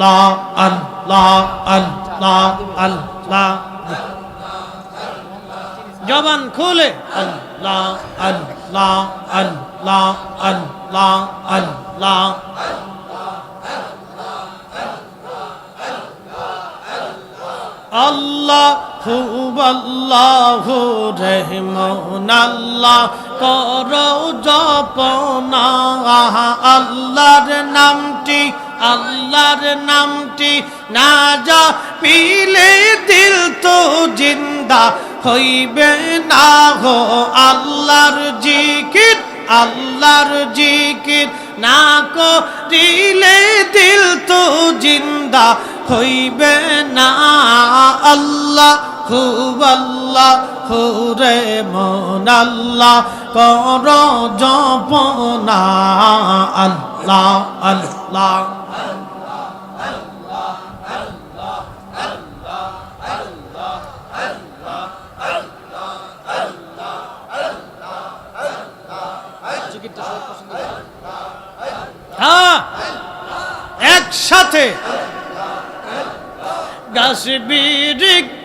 আল্লাহ আল্লাহ আল্লাহ আল্লাহ। জবান খুলে। আল্লাহ আল্লাহ আল্লাহ আল্লাহ আল্লাহ। আল্লাহ খুব আল্লাহ রহমান আল্লাহ কর জপনা। আল্লাহর নামটি আল্লাহর নামটি না যা পিলে দিল তো জিন্দা হইবে না হো আল্লাহর জিকির আল্লাহর জিকির না করিলে দিল তো জিন্দা হইবে না আল্লাহ। খুব আল্লাহ হুরে মন আল্লাহ কর জপনা আল্লাহ আল্লাহ হ্যাঁ একসাথে গাছ বৃক্ষ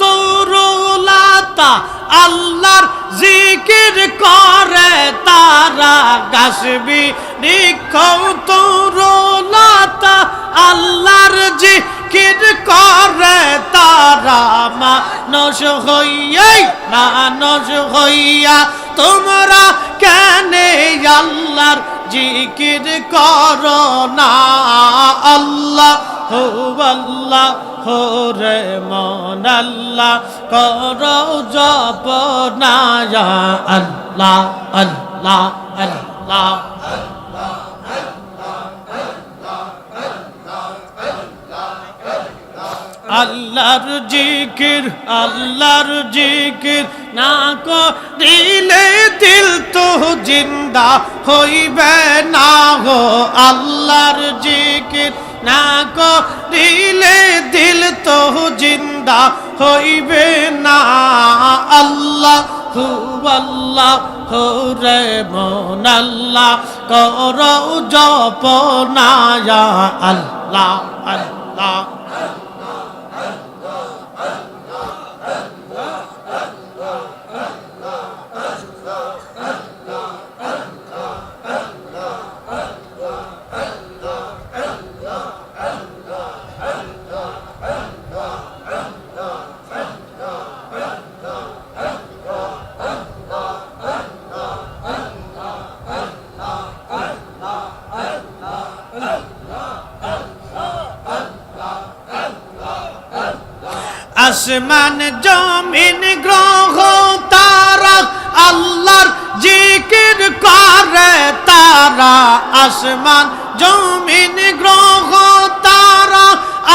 তরুলাতা আল্লাহর জিকির করে তারা গাছ বৃক্ষ তরুলাতা আল্লাহর জিকির করে তারা। মানুষ হইয়াই, মানুষ হইয়া তোমরা কেন আল্লাহর জিকির করো না? আল্লাহ হো আল্লাহ হো রে মন আল্লাহ করো জপ না আল্লাহ আল্লাহ আল্লাহ। আল্লাহর জিকির আল্লাহর জিকির না করিলে দিল তো জিন্দা হইবে না গো। আল্লাহর জিকির না করিলে দিল তো জিন্দা হইবে না। আল্লাহ হু আল্লাহ হো রে মন আল্লাহ কর জপ আল্লাহ আল্লাহ। আসমান, জমিন, গ্রহ, তারা আল্লাহর জিকির করে। তারা আসমান, জমিন, গ্রহ, তারা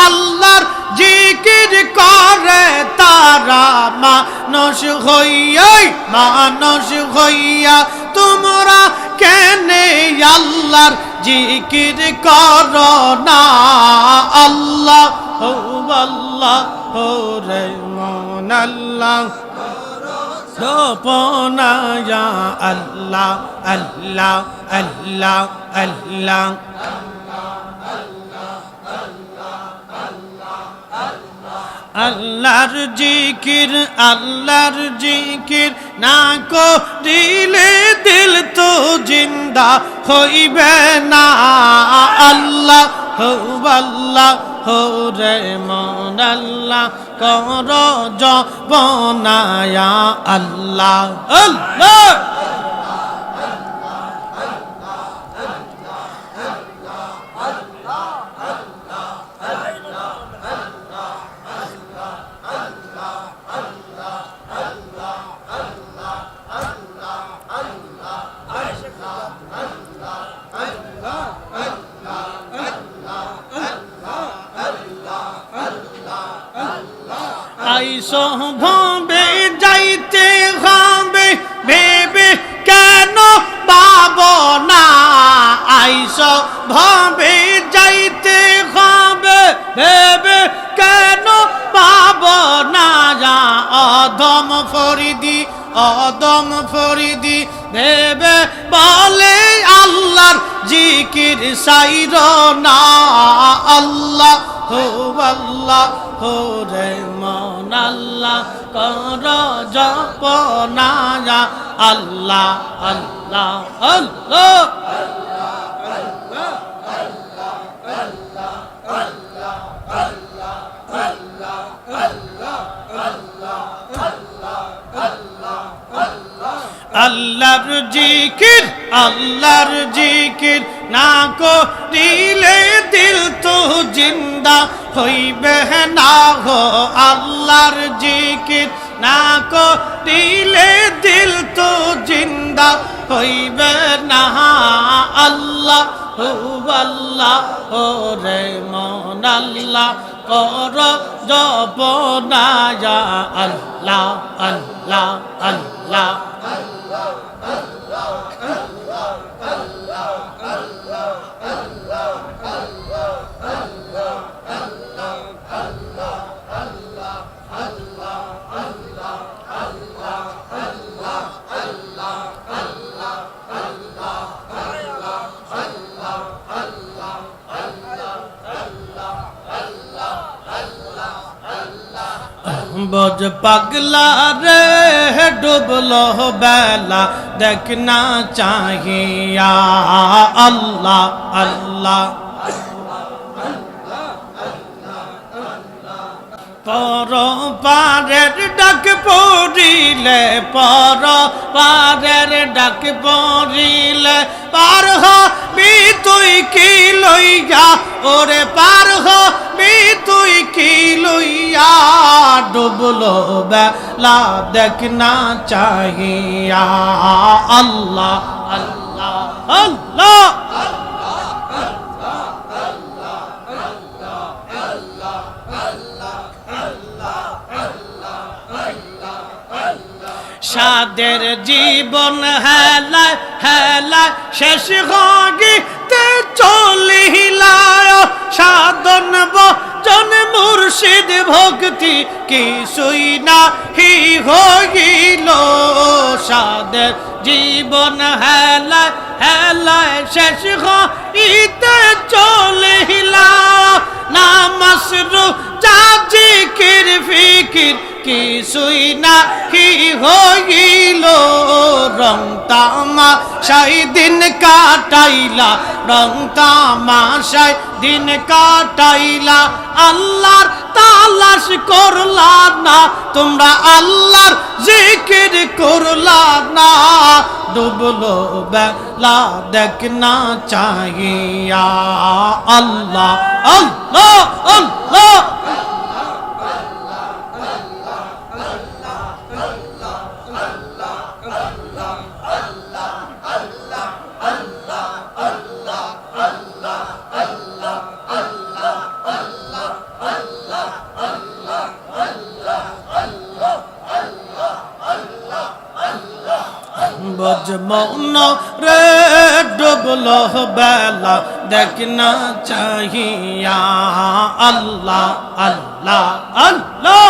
আল্লাহর জিকির করে। তারা মানুষ হইয়াই, মানুষ হইয়া তোমরা কেনে আল্লাহর জিকির কর না? আল্লাহ আল্লাহ। হো রে মন আল্লাহ সোপনায়া আল্লাহ আল্লাহ আল্লাহ। আল্লাহ আল্লাহর জিকির আল্লাহর জিকির না করিলে দিল তো জিন্দা হইবে না। আল্লাহ হো আল্লাহ হো রে মন আল্লাহ কর জবনায়া আল্লাহ। আল্লাহ। সঙ্গে যাইতে হবে, ভেবে কেন পাব না? আইস ভবে যাইতে হবে, ভেবে কেন পাব না? যা অধম ফরিদি অদম ফরিদি, ভেবে বলে আল্লাহর জিকির সাইর না। আল্লাহ হো আল্লাহ হো রে কর জপনায়া আল্লাহ আল্লাহ আল্লাহ। আল্লাহর জিকির আল্লাহর জিকির না করিলে দিল তো জিন্দা। হইবে না হো আল্লাহর জিকির। না করিলে দিল তো জিন্দা, হইবে না আল্লাহ আল্লাহ ও রে মন আল্লাহ, কর জপনায়া আল্লাহ আল্লাহ আল্লাহ। Allah বজ পাগলা রে ডুবলো বেলা দেখনা চাহিয়া। আল্লাহ আল্লাহ পর পারের ডাক পড়িলে পর পারের ডাক পড়িলে, পার তুই কি লইয়া? ওরে পার হবি তুই কি লইয়া? ডুবলো বেলা দেখ না চাহিয়া। আল্লাহ আল্লাহ আল্লাহ, সাদের জীবন হেলায় হেলায়, শেষ হগিতে চলিলায় সাধন বচন মুর্শিদ ভক্তি কিছুই না হি হইল। সাদের জীবন হেলায় হেলায় শেষ হইতে চলিলায় নামাস রু জিকির, ফিকির কিছুই না কি হইল। রং তামাশাই দিন কাটাইলা। রং তামাশাই দিন কাটাইলা। আল্লাহর তালাশ করলা না, তোমরা আল্লাহর জিকির করলা না। ডুবলো বেলা দেখ না চাহিয়া, আল্লাহ আল্লাহ আল্লাহ। বজমন রে ডুবল বেলা দেখ না চাহিয়া আল্লাহ আল্লাহ আল্লাহ।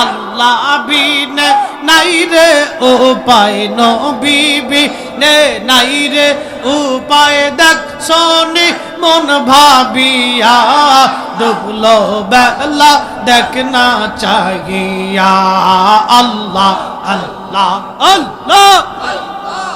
আল্লাহ বিনে নাই রে ও পায় নবীবি, নে নাই রে উপায় দেখ শোনি মন ভাবিয়া ডুবলো বেলা দেখ না চাহিয়া, আল্লাহ আল্লাহ আল্লাহ মোহাম্মদ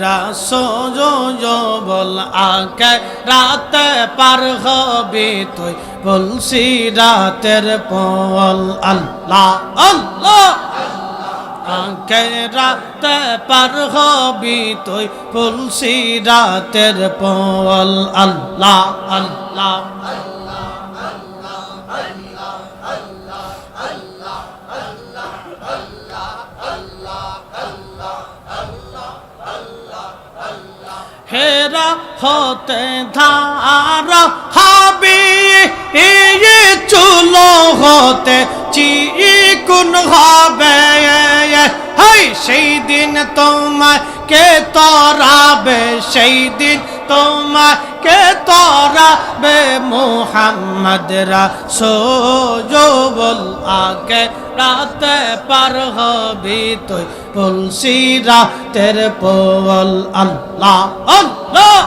রাসূল বল আকে রাতে পার হবি তুই বলছি রাতের পল আল্লাহ আল্লাহ আকে রাতে পার হবি তুই বলছি রাতের পল আল্লাহ আল্লাহ হেরা হতে ধারা হাবি ইয়ে চুলো হতে চিকুন হবে। হাই, সেই দিন তোমায় কে তরাবে, সেই দিন তোমায় কে তরাবে মোহাম্মদ রাসূল আগে রাতে পার হবি তুই তুলসি রাতের পোল। আল্লাহ আল্লাহ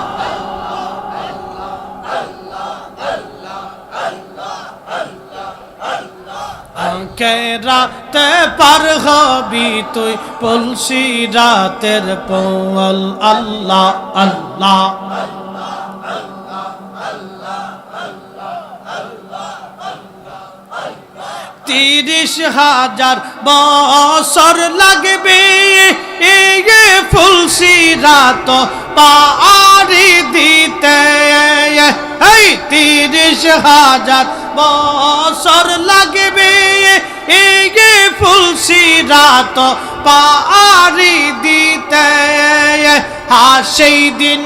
আঁকে রাতে পার হবি তুই তুলসি রাতের পোল। আল্লাহ আল্লাহ। তিরিশ হাজার বছর লাগবে। এই ফুলসি রাত পারি দিতে। এই তিরিশ হাজার বছর লাগবে। এই ফুলসি রাত পারি দিতে। হা সেই দিন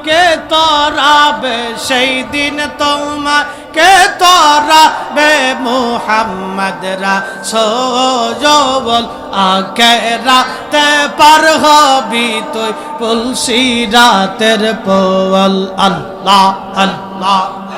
তোমাকে তরাবে সেই দিন তোমাকে তরাবে মোহাম্মদ রাসূল আকে রাতে পার হবি তুই, পুলসি রাতের পোল আল্লাহ আল্লাহ।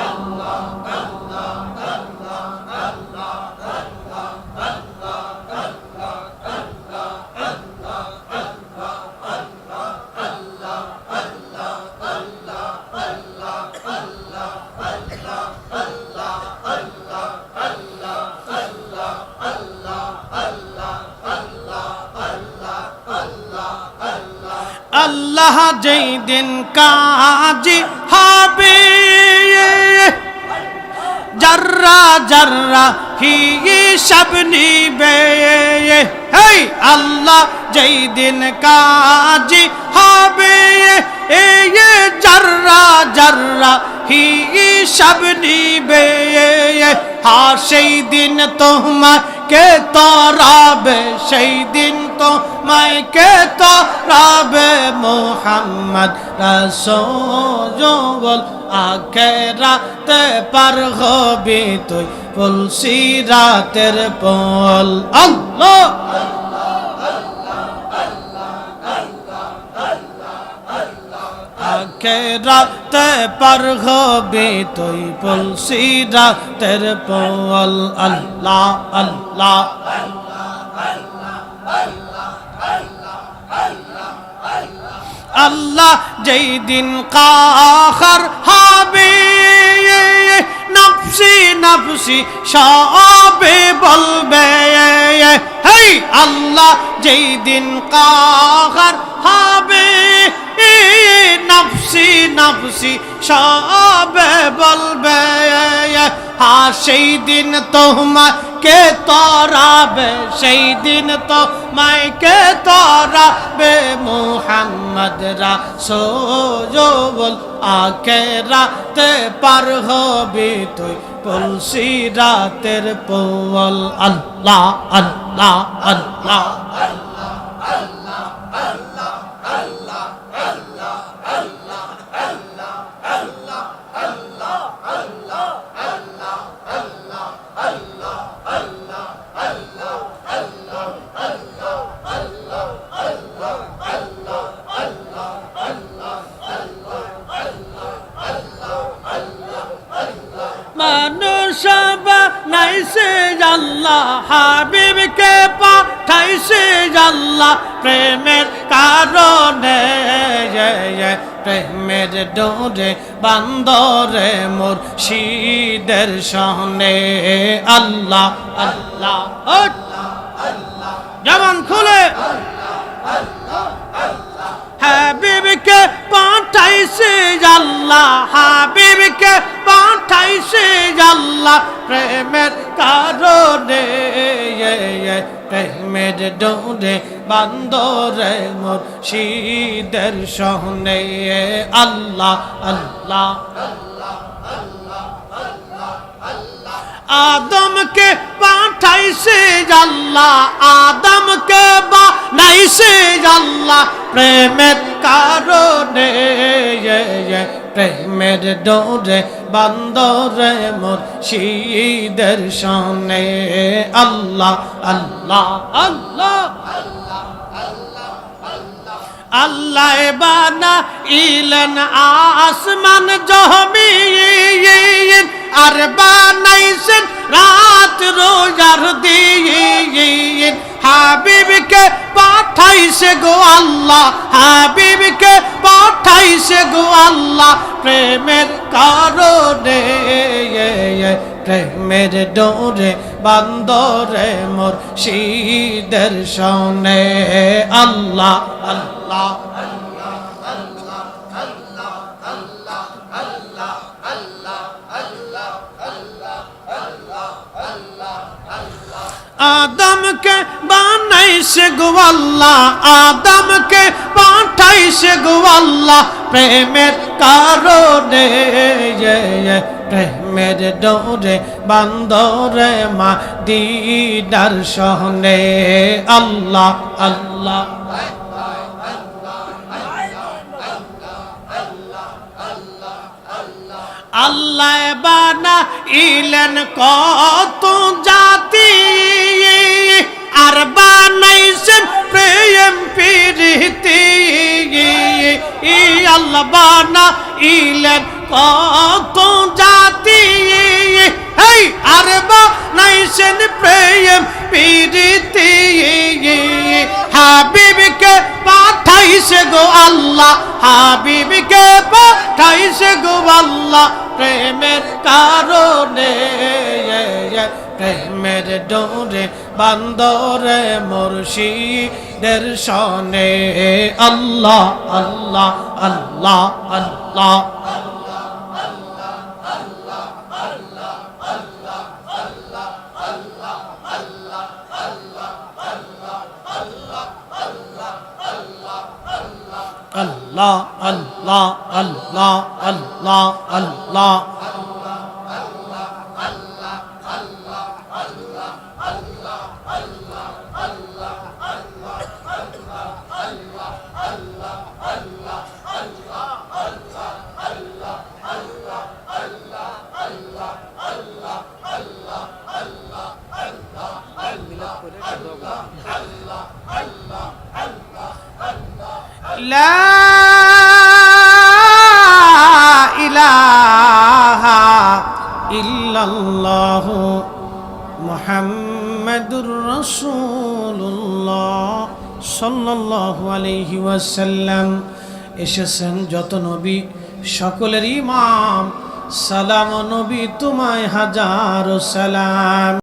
আল্লাহ যেই দিন কাজী হবে জর্রা জর্রা হিসাব নিবে হেই আল্লাহ যেই দিন কাজী হবে এ জর্রা জর্রা হিসাব নিবে হা সেই দিন তোমাকে তরাবে, সেই দিন তো তরাবে মোহাম্মদ রাসূল আগে রাতে পার হবি তুই তুলসি রাতের পল। আল্লাহ! আগে রাতে পার হবি তুই তুলসি রাতের পল আল্লাহ আল্লাহ আল্লাহ, যেই দিন কাহার হবে, নফসি নফসি সবে বলবে, হেই আল্লাহ, যেই দিন কাহার হবে নফসি নফসি, সবে বলবে। হা, সেই দিন তোমাকে তরাবে, সেই দিন তো তোমাকে তরাবে মোহাম্মদ রাসূল আকে রাতে পার হবি তুই তুলসি রাতের পোল আল্লাহ আল্লাহ আল্লাহ মানুষ আল্লাহ হাবিবকে পাঠাইছে আল্লাহ প্রেমের কারণে প্রেমের ডোরে, বান্দরে মোর শীদের সহনে আল্লাহ আল্লাহ। যেমন খুলে। পাঠাইছে আল্লাহ হাবিবকে পাঠাইছে আল্লাহ প্রেমের কারণে। প্রেমের ডোরে বান্দরে মুর্শিদের সহনে। আল্লাহ আল্লাহ, আদমকে পাঠাইছে আল্লাহ, আদমকে বানাইছে আল্লাহ প্রেমের কারণে। প্রেমের ডোরে বান্দরে মোর শীদের সনে আল্লাহ আল্লাহ আল্লাহ আল্লাহ। বানা ইলেন আসমান জহমিন আর বানাইছেন রাত রোজার দিন। হাবিবকে পাঠাইছে গো আল্লাহ, হাবিবকে পাঠাইছে গো আল্লাহ। প্রেমের কারণে, প্রেমের ডোরে, বান্দরে মোর শীদের সনে আল্লাহ আল্লাহ। বানাইছে গো আল্লাহ, আদমকে পাঠাইছে গো আল্লাহ। প্রেমের কারণে প্রেমের ডোরে, বান্দরে মা দিদার সহনে। আল্লাহ আল্লাহ আল্লাহ। বানা ইলেন কত জাতি আর বানাইছেন প্রেম প্রীতি। ই আল্লাহ বানা ইলেন কত জাতি। এই আর বানাইছেন প্রেম প্রীতি। হাবিবকে পাঠাইছে গো আল্লাহ, হাবিবকে পাঠাইছে গো আল্লাহ। প্রেমের কারণে প্রেমের ডোরে বান্দরে মুর্শিদের সনে আল্লাহ আল্লাহ আল্লাহ আল্লাহ আল্লাহ আল্লাহ আল্লাহ আল্লাহ আল্লাহ। لا রসুল্লাহ সাল্লাহ আলহি ওয়াসাল্লাম এসেছেন যত নবী সকলের ইমাম। সালাম নবী তোমায় হাজারো সালাম।